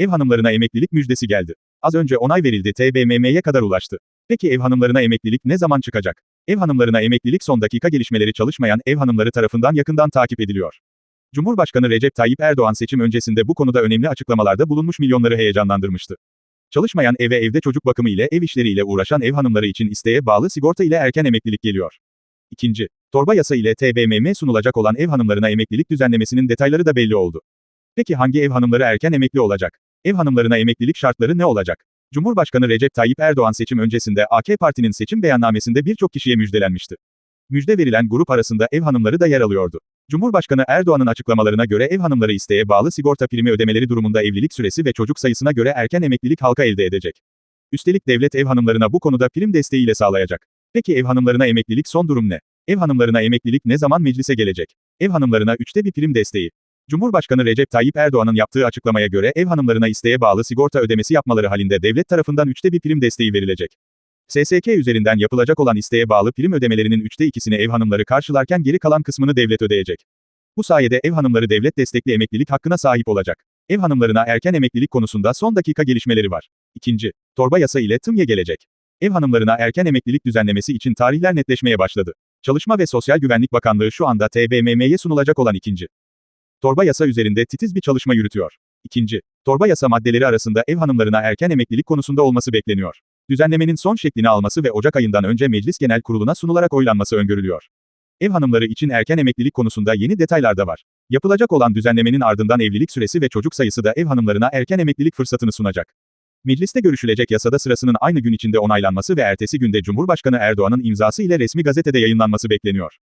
Ev hanımlarına emeklilik müjdesi geldi. Az önce onay verildi TBMM'ye kadar ulaştı. Peki ev hanımlarına emeklilik ne zaman çıkacak? Ev hanımlarına emeklilik son dakika gelişmeleri çalışmayan ev hanımları tarafından yakından takip ediliyor. Cumhurbaşkanı Recep Tayyip Erdoğan seçim öncesinde bu konuda önemli açıklamalarda bulunmuş milyonları heyecanlandırmıştı. Çalışmayan eve evde çocuk bakımı ile ev işleriyle uğraşan ev hanımları için isteğe bağlı sigorta ile erken emeklilik geliyor. İkinci, torba yasa ile TBMM sunulacak olan ev hanımlarına emeklilik düzenlemesinin detayları da belli oldu. Peki hangi ev hanımları erken emekli olacak? Ev hanımlarına emeklilik şartları ne olacak? Cumhurbaşkanı Recep Tayyip Erdoğan seçim öncesinde AK Parti'nin seçim beyannamesinde birçok kişiye müjdelenmişti. Müjde verilen grup arasında ev hanımları da yer alıyordu. Cumhurbaşkanı Erdoğan'ın açıklamalarına göre ev hanımları isteğe bağlı sigorta primi ödemeleri durumunda evlilik süresi ve çocuk sayısına göre erken emeklilik halka elde edecek. Üstelik devlet ev hanımlarına bu konuda prim desteğiyle sağlayacak. Peki ev hanımlarına emeklilik son durum ne? Ev hanımlarına emeklilik ne zaman meclise gelecek? Ev hanımlarına üçte bir prim desteği. Cumhurbaşkanı Recep Tayyip Erdoğan'ın yaptığı açıklamaya göre ev hanımlarına isteğe bağlı sigorta ödemesi yapmaları halinde devlet tarafından üçte bir prim desteği verilecek. SSK üzerinden yapılacak olan isteğe bağlı prim ödemelerinin üçte ikisini ev hanımları karşılarken geri kalan kısmını devlet ödeyecek. Bu sayede ev hanımları devlet destekli emeklilik hakkına sahip olacak. Ev hanımlarına erken emeklilik konusunda son dakika gelişmeleri var. İkinci, torba yasa ile tımye gelecek. Ev hanımlarına erken emeklilik düzenlemesi için tarihler netleşmeye başladı. Çalışma ve Sosyal Güvenlik Bakanlığı şu anda TBMM'ye sunulacak olan ikinci torba yasa üzerinde titiz bir çalışma yürütüyor. İkinci, torba yasa maddeleri arasında ev hanımlarına erken emeklilik konusunda olması bekleniyor. Düzenlemenin son şeklini alması ve Ocak ayından önce Meclis Genel Kurulu'na sunularak oylanması öngörülüyor. Ev hanımları için erken emeklilik konusunda yeni detaylar da var. Yapılacak olan düzenlemenin ardından evlilik süresi ve çocuk sayısı da ev hanımlarına erken emeklilik fırsatını sunacak. Mecliste görüşülecek yasada sırasının aynı gün içinde onaylanması ve ertesi günde Cumhurbaşkanı Erdoğan'ın imzası ile resmi gazetede yayınlanması bekleniyor.